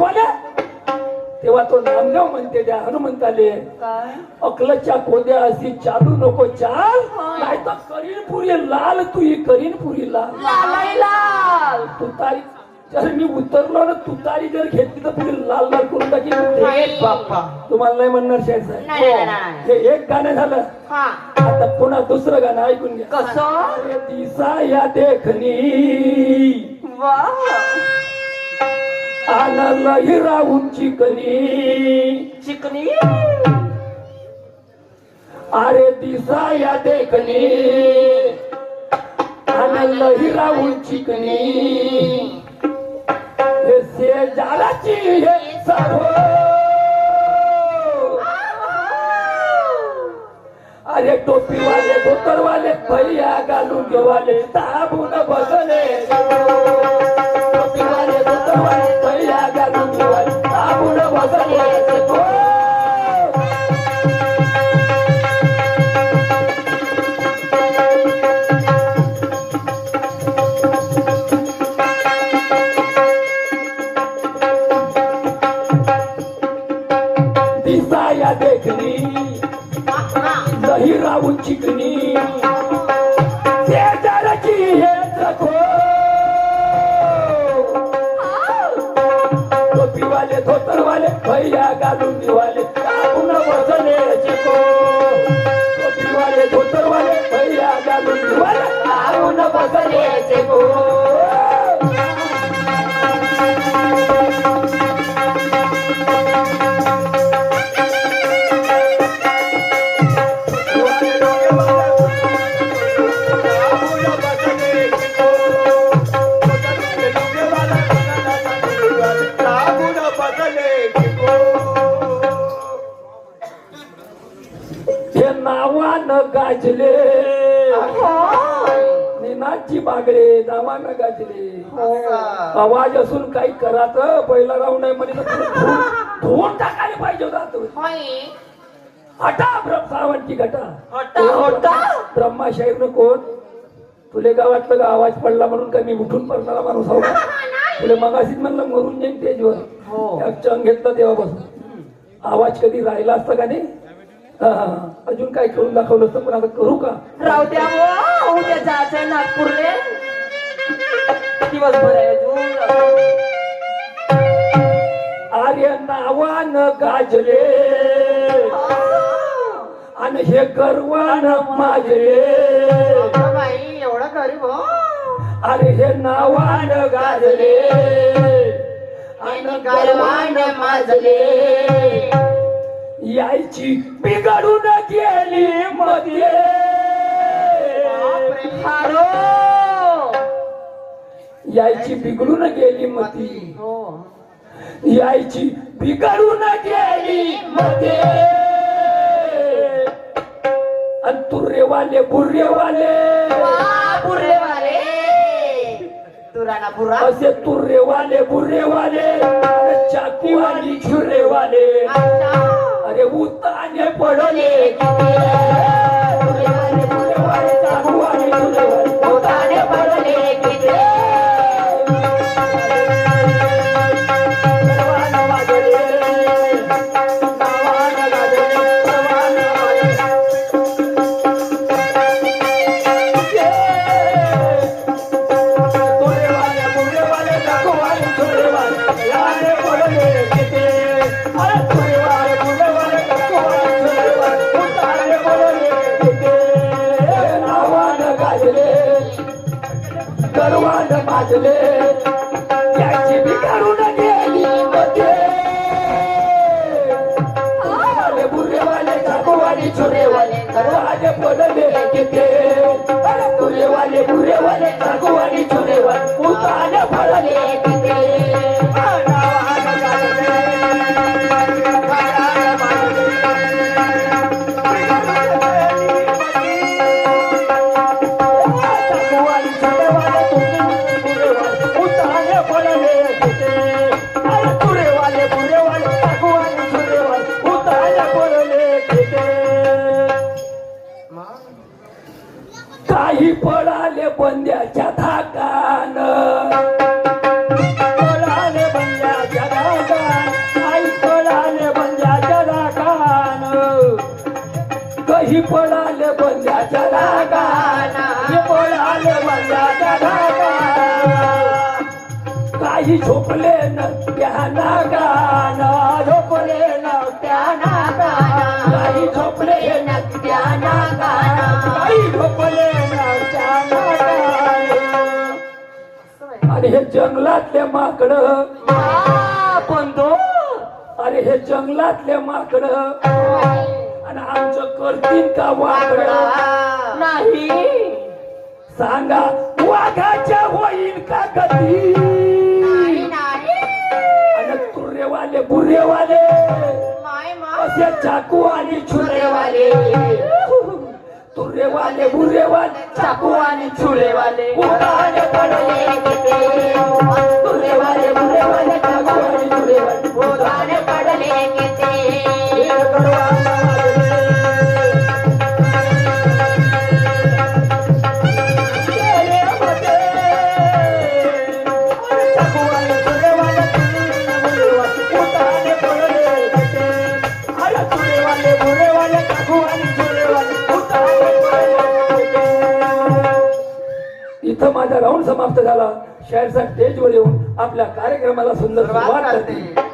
दाखवाले तेव्हा तो नामदेव म्हणते त्या हनुमंताले अकलच्या कोद्या अशी चालू नको चाल नाही तर करीन पुरी लाल तू ही करीन पुरी लाल. तुतारी जर मी उतरलो ना तुतारी जर घेतली तर पुढे लाल लाल करून टाकी हे बाप्पा. तुम्हाला नाही म्हणणार शेठ साहेब? नाही हे. एक गाणं झालं. हा. आता पुन्हा दुसरं गाणं ऐकून घ्या. कसं? दिसा या देखणी वा आणलं हिराहून चिकनी चिकनी? अरे दिसा या देखणी. आणलं हिराहून चिकनी शेजाराची हे सर्व अरे टोपीवाले धोतरवाले भैया घालून घेवाले ताबून बसले. ही राहून चिकनी शेजारची हे जखो टोपीवाले धोतरवाले भैया घालून दिवाले कापून बसले चिको टोपीवाले धोतरवाले भैया घालून दिवाले कापून बसले चिको नावानं गाजले. निनाची बागडे नावानं गाजले. आवाज असून काही करात पहिला राऊंड आहे म्हणजे तर तुला धुवून- टाकायला पाहिजे होता तो. हटा ब्रह्म सावंती घटा. ब्रह्माशाहीर कोण तुले गावातलं का आवाज पडला म्हणून का मी उठून पडणारा माणूस का? तुले मगाशीच म्हणलं मरून जाईन हो. तेजवर क्षण घेतला तेव्हापासून. आवाज कधी राहिला असता का नाही? हा, हा, हा. अजून काय करून दाखवलं असतं पण आता करू का? राहू द्या हो. उद्या जायचंय नागपूरले. दिवसभर आहे अजून? आर्य नावानं गाजले. आणि हे गर्वानं माजले. बाई एवढं गरीब हो. अरे हे नावानं गाजले. आणि गर्वानं माजले. यायची बिघडून गेली मध्ये. यायची बिघडून गेली मती यायची बिघडून गेली मध्ये. आणि तुर्रेवाले बुर्रेवाले बुर्रेवाले तुराना बुरा. असे तुर्रेवाले बुर्रेवाले चाकूवाली झुरेवाले. उताने करवान माजले त्याची मी करून गेली मध्ये बुरेवाले काकूवाले चुरेवाले करवाले पडले किती बुरेवाले बुरेवाले काकूवाले चुरेवाले उताने फळले बंद्याच्या धाकान. कोणाने बंद्याच्या धाकान. आई कोणाने बंद्याच्या धाकान. कही कोणाने बंद्याच्या धाकान. कोणाने बंद्याच्या काही झोपले न त्या नागान झोपले न त्या नागान काही झोपले न त्या नागान काही झोपले हे जंगलातले माकड. तो अरे हे जंगलातले माकड. आणि आमचं करतील का वाकड? नाही. सांगा वाघाच्या होईल का गती आणि माय माय असे चाकू आणि छुरेवाले. तुरेवाले बुरेवाले चाकू आणि छुरेवाले. इथं माझा राऊंड समाप्त झाला शाळेचा स्टेजवर येऊन आपल्या कार्यक्रमाला सुंदर सुरुवात. करते